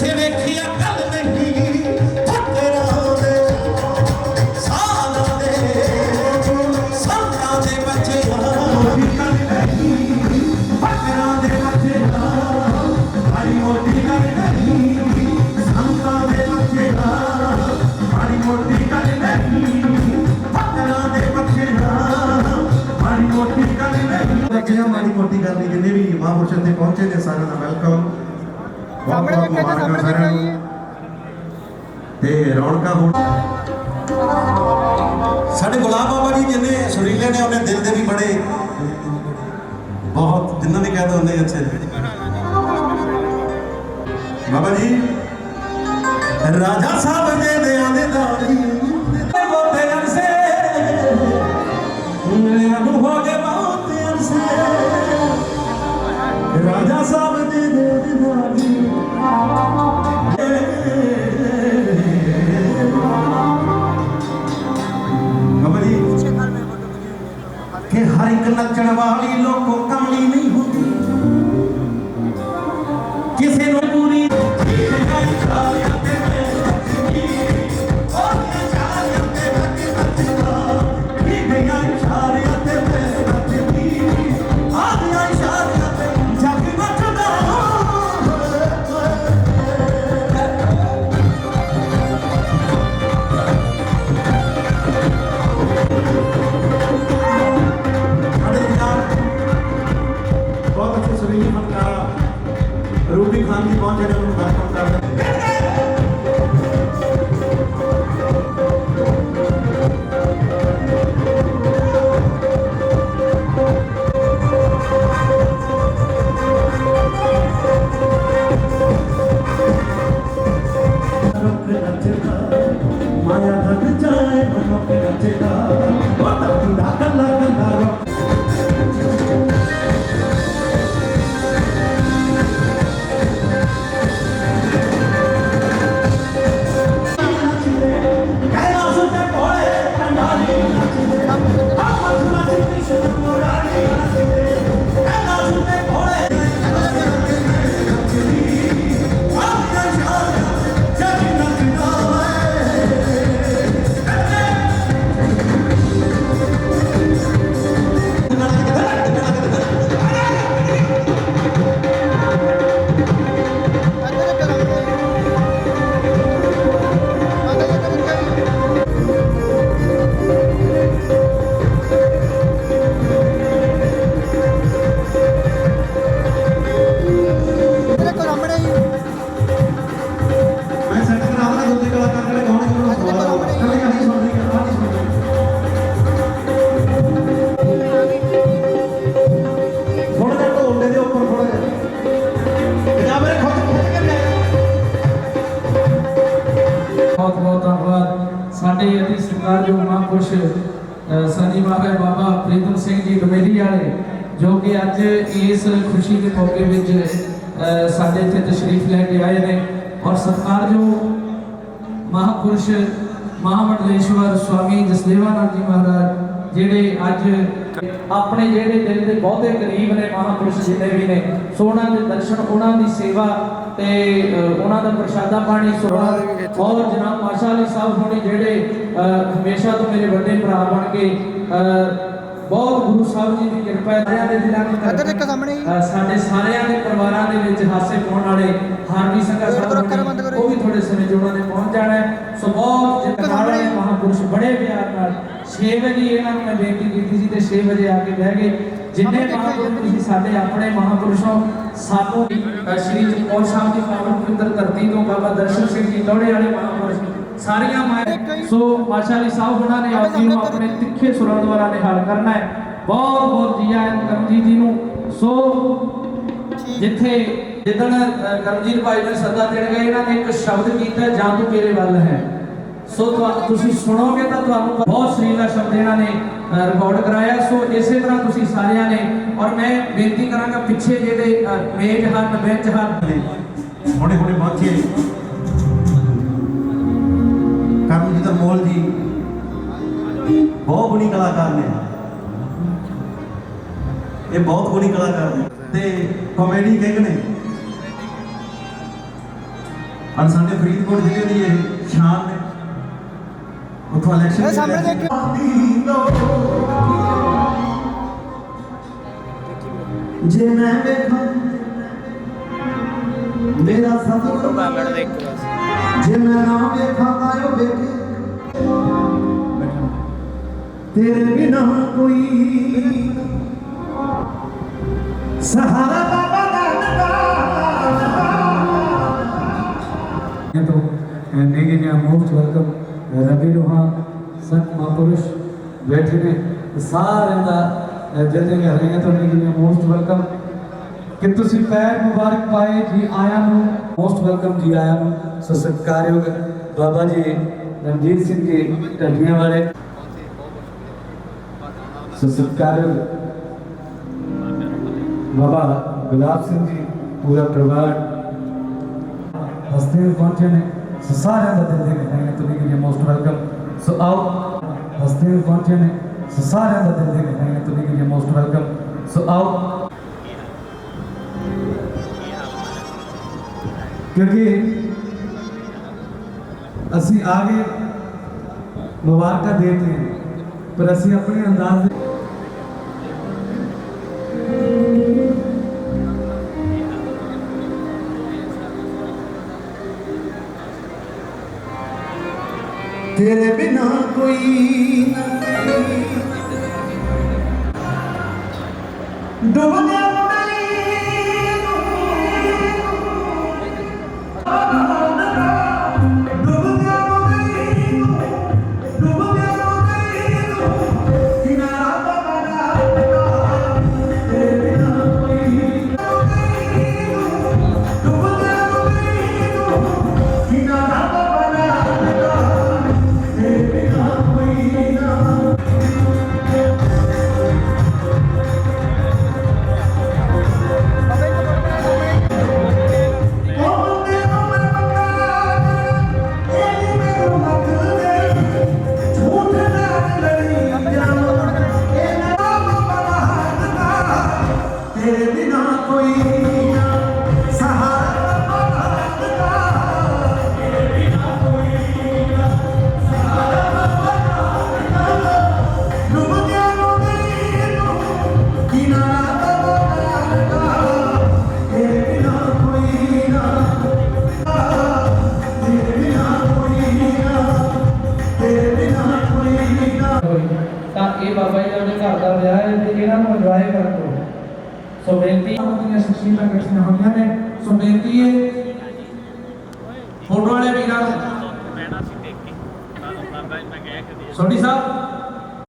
ਪਿੱਛੇ ਵੇਖਿਆ ਕੱਲ ਨਹੀਂ ਫੱਟੇ ਲਾਉਂਦੇ ਸਾਹ ਲਾਉਂਦੇ ਸੰਤਾਂ ਦੇ ਬੱਚੇ ਮੋਦੀ ਗੱਲ ਨਹੀਂ ਫੱਟਰਾਂ ਦੇ ਬੱਚੇ ਮਾਰੀ ਮੋਦੀ ਗੱਲ ਨਹੀਂ ਸੰਤਾਂ ਦੇ ਬੱਚੇ ਮਾਰੀ ਮੋਦੀ ਗੱਲ ਨਹੀਂ ਫੱਟਰਾਂ ਦੇ ਬੱਚੇ ਮਾਰੀ ਮੋਦੀ ਗੱਲ ਨਹੀਂ। ਦੇਖਿਆ ਮਾਰੀ ਮੋਦੀ ਗੱਲ ਨਹੀਂ ਜਿੰਨੇ ਵੀ ਮਹਾਂਪੁਰਸ਼ਾਂ ਤੇ ਪਹੁੰਚੇ ਨੇ ਸਾਰਿਆਂ ਦਾ ਵੈਲਕਮ ਤੇ ਰੌਣਕਾਂ ਹੋਣ ਸਾਡੇ ਗੁਲਾਬ ਬਾਬਾ ਜੀ ਜਿੰਨੇ ਸੁਰੀਲੇ ਨੇ ਉਹਨੇ ਦਿਲ ਦੇ ਵੀ ਬੜੇ ਬਹੁਤ ਜਿੰਨਾਂ ਨੇ ਕਹਿ ਹੁੰਦੇ ਅੱਛੇ ਬਾਬਾ ਜੀ ਰਾਜਾ ਸਾਹਿਬ ਦੇ ਖਾਨ ਜੀ ਪਹੁੰਚੇ ਨੇ ਉਹਨੂੰ ਵੈਲਕਮ ਵਾਲੇ ਜੋ ਕਿ ਅੱਜ ਇਸ ਖੁਸ਼ੀ ਦੇ ਮੌਕੇ ਵਿੱਚ ਸਾਡੇ ਇੱਥੇ ਤਸ਼ਰੀਫ ਲੈ ਕੇ ਆਏ ਨੇ ਔਰ ਸਤਿਕਾਰਯੋਗ ਮਹਾਂਪੁਰਸ਼ ਮਹਾਮੰਡਲੇਸ਼ਵਰ ਸਵਾਮੀ ਜਸਦੇਵਾਨੰਦ ਜੀ ਮਹਾਰਾਜ ਜਿਹੜੇ ਅੱਜ ਆਪਣੇ ਜਿਹੜੇ ਦਿਲ ਦੇ ਬਹੁਤੇ ਕਰੀਬ ਨੇ ਮਹਾਂਪੁਰਸ਼ ਜਿੰਨੇ ਵੀ ਨੇ ਸੋਨਾ ਦੇ ਦਰਸ਼ਨ ਉਹਨਾਂ ਦੀ ਸੇਵਾ ਤੇ ਉਹਨਾਂ ਦਾ ਪ੍ਰਸ਼ਾਦਾ ਪਾਣੀ ਸੋਣਾ ਔਰ ਜਨਾਬ ਮਾਸ਼ਾ ਅਲੀ ਸਾਹਿਬ ਹੋਣੀ ਜਿਹੜੇ ਅ, ਹਮੇਸ਼ਾ ਤੋਂ ਮੇਰੇ ਵੱਡੇ ਭਰਾ ਬਣ ਕੇ ਅ, ਬਹੁਤ ਗੁਰੂ ਸਾਹਿਬ ਜੀ ਦੀ ਕਿਰਪਾ ਹੈ ਸਾਰਿਆਂ ਦੇ ਦਿਲਾਂ ਨੂੰ ਇੱਧਰ ਇੱਕ ਸਾਹਮਣੇ ਸਾਡੇ ਸਾਰਿਆਂ ਦੇ ਪਰਿਵਾਰਾਂ ਦੇ ਵਿੱਚ ਹਾਸੇ ਪਾਉਣ ਵਾਲੇ ਵੇਟ ਕਰੋ, ਸਾਹਿਬ। ਉਹ ਵੀ ਥੋੜੇ ਸਮੇਂ ਉਹਨਾਂ ਨੇ ਪਹੁੰਚ ਜਾਣਾ ਸੋ ਬਹੁਤ ਜਿਤਨਾਲ ਵਾਲੇ ਮਹਾਂਪੁਰਸ਼ ਬੜੇ ਪਿਆਰ ਨਾਲ 6 ਵਜੇ ਇਹਨਾਂ ਨੂੰ ਮੈਂ ਬੇਨਤੀ ਕੀਤੀ ਸੀ ਤੇ 6 ਵਜੇ ਆ ਕੇ ਬਹਿ ਗਏ। ਜਿੰਨੇ ਮਹਾਂਪੁਰਸ਼ ਤੁਸੀਂ ਸਾਡੇ ਆਪਣੇ ਮਹਾਂਪੁਰਸ਼ੋਂ ਸਾਨੂੰ ਸ਼੍ਰੀ ਚਮਕੌਰ ਸਾਹਿਬ ਦੀ ਪਾਵਨ ਪਵਿੱਤਰ ਧਰਤੀ ਤੋਂ ਬਾਬਾ ਦਰਸ਼ਨ ਸਿੰਘ ਜੀ ਲੋੜੇ ਵਾਲੇ ਮਹਾਂਪੁਰਸ਼ ਸਾਰੀਆਂ ਮਾਇਆ ਸੋ ਮਾਸ਼ਾ ਅਲੀ ਸਾਹਿਬ ਉਹਨਾਂ ਨੇ ਆਪ ਜੀ ਨੂੰ ਆਪਣੇ ਤਿੱਖੇ ਸੁਰਾਂ ਦੁਆਰਾ ਨਿਹਾਲ ਕਰਨਾ ਹੈ। ਬਹੁਤ ਬਹੁਤ ਜੀ ਆਇਆਂ ਕਰਮਜੀਤ ਜੀ ਨੂੰ। ਸੋ ਜਿੱਥੇ ਜਿੱਦਣ ਕਰਮਜੀਤ ਭਾਈ ਨੇ ਸੱਦਾ ਦੇਣ ਗਏ, ਇਹਨਾਂ ਨੇ ਇੱਕ ਸ਼ਬਦ ਕੀਤਾ ਜਾਂ ਤੂੰ ਮੇਰੇ ਵੱਲ ਹੈ। ਸੋ ਤੁਸੀਂ ਸੁਣੋਗੇ ਤਾਂ ਤੁਹਾਨੂੰ ਬਹੁਤ ਸਰੀਲਾ ਸ਼ਬਦ ਇਹਨਾਂ ਨੇ ਰਿਕਾਰਡ ਕਰਾਇਆ। ਸੋ ਇਸੇ ਤਰ੍ਹਾਂ ਤੁਸੀਂ ਸਾਰਿਆਂ ਨੇ, ਔਰ ਮੈਂ ਬੇਨਤੀ ਕਰਾਂਗਾ ਪਿੱਛੇ ਜਿਹੜੇ ਮੇਜ਼ ਹਨ, ਬੈਂਚ ਹਨ। ਹੁਣੇ ਹੁਣੇ ਪਹੁੰਚੇ ਕਰਮਜੀਤ ਅਨਮੋਲ ਜੀ। ਬਹੁਤ ਗੁਣੀ ਕਲਾਕਾਰ ਨੇ। ਇਹ ਬਹੁਤ ਗੁਣੀ ਕਲਾਕਾਰ ਨੇ। ਤੇ ਕਾਮੇਡੀ ਕਿੰਗ ਨੇ? ਅਨ ਸਾਡੇ ਫਰੀਦਕੋਟ ਜ਼ਿਲ੍ਹੇ ਦੀ ਇਹ ਸ਼ਾਨ ਨੇ। ਉਥੋਂ ਇਲੈਕਸ਼ਨ ਇਹ ਸਾਹਮਣੇ ਜੇ ਮੈਂ ਵੇਖਾਂ ਮੇਰਾ ਦੇ ਬਸ ਜੇ ਮੈਂ ਨਾ ਵੇਖਾਂ ਤਾਂ ਉਹ ਵੇਖੇ। ਤੇਰੇ ਬਿਨਾ ਕੋਈ ਸਹਾਰਾ ਬਾਬਾ हैं तो नेगे ने मोस्ट वेलकम रवि रोहा संत महापुरुष बैठे ने सारे ਦਾ ਜਦੇ ਕਰ ਰਹੇ ਹਾਂ तो नेगे ने मोस्ट वेलकम ਕਿ ਤੁਸੀਂ ਪੈਰ ਮੁਬਾਰਕ ਪਾਏ ਜੀ ਆਇਆਂ ਨੂੰ ਮੋਸਟ ਵੈਲਕਮ ਜੀ ਆਇਆਂ ਨੂੰ ਸੋ ਸਤਿਕਾਰਯੋਗ ਬਾਬਾ ਜੀ ਰਣਜੀਤ ਸਿੰਘ ਜੀ ਢੱਡੀਆਂ ਵਾਲੇ ਸੋ ਸਤਿਕਾਰਯੋਗ ਬਾਬਾ ਗੁਲਾਬ ਸਿੰਘ ਜੀ ਪੂਰਾ ਪਰਿਵਾਰ ਹਸਤੇ ਹੋਏ ਪਹੁੰਚੇ ਨੇ ਸੋ ਸਾਰਿਆਂ ਦਾ ਦਿਲ ਦੇ ਵਿੱਚ ਹੈ ਤੁਸੀਂ ਕਿ ਮੋਸਟ ਵੈਲਕਮ ਸੋ ਆਓ ਹਸਤੇ ਹੋਏ ਪਹੁੰਚੇ ਨੇ ਸੋ ਸਾਰਿਆਂ ਦਾ ਦਿਲ ਦੇ ਵਿੱਚ ਹੈ ਤੁਸੀਂ ਕਿ ਮੋਸਟ ਵੈਲਕਮ ਸੋ ਆਓ ਅਸੀਂ ਆ ਗਏ ਮੁਬਾਰਕਾਂ ਦੇਤੇ ਪਰ ਅਸੀਂ ਆਪਣੇ ਅੰਦਾਜ਼ ਦੇ तेरे बिना कोई डूबने ਨਾ ਤਾਂ ਇਹ ਬਾਬਾ ਜੀ ਦਾ ਉਹਦੇ ਘਰ ਦਾ ਵਿਆਹ ਹੈ ਤੇ ਇਹਨਾਂ ਨੂੰ ਇੰਜੋਏ ਕਰਨ ਦਿਓ ਸੋ ਬੇਨਤੀ ਆਪਣੀਆਂ ਸ਼ਖਸੀਅਤਾਂ ਇਕੱਠੀਆਂ ਹੋਈਆਂ ਨੇ। ਸੋ ਬੇਨਤੀ ਹੈ ਫੋਟੋ ਵਾਲੇ ਵੀਰਾਂ ਨੂੰ। ਸੋਢੀ ਸਾਹਿਬ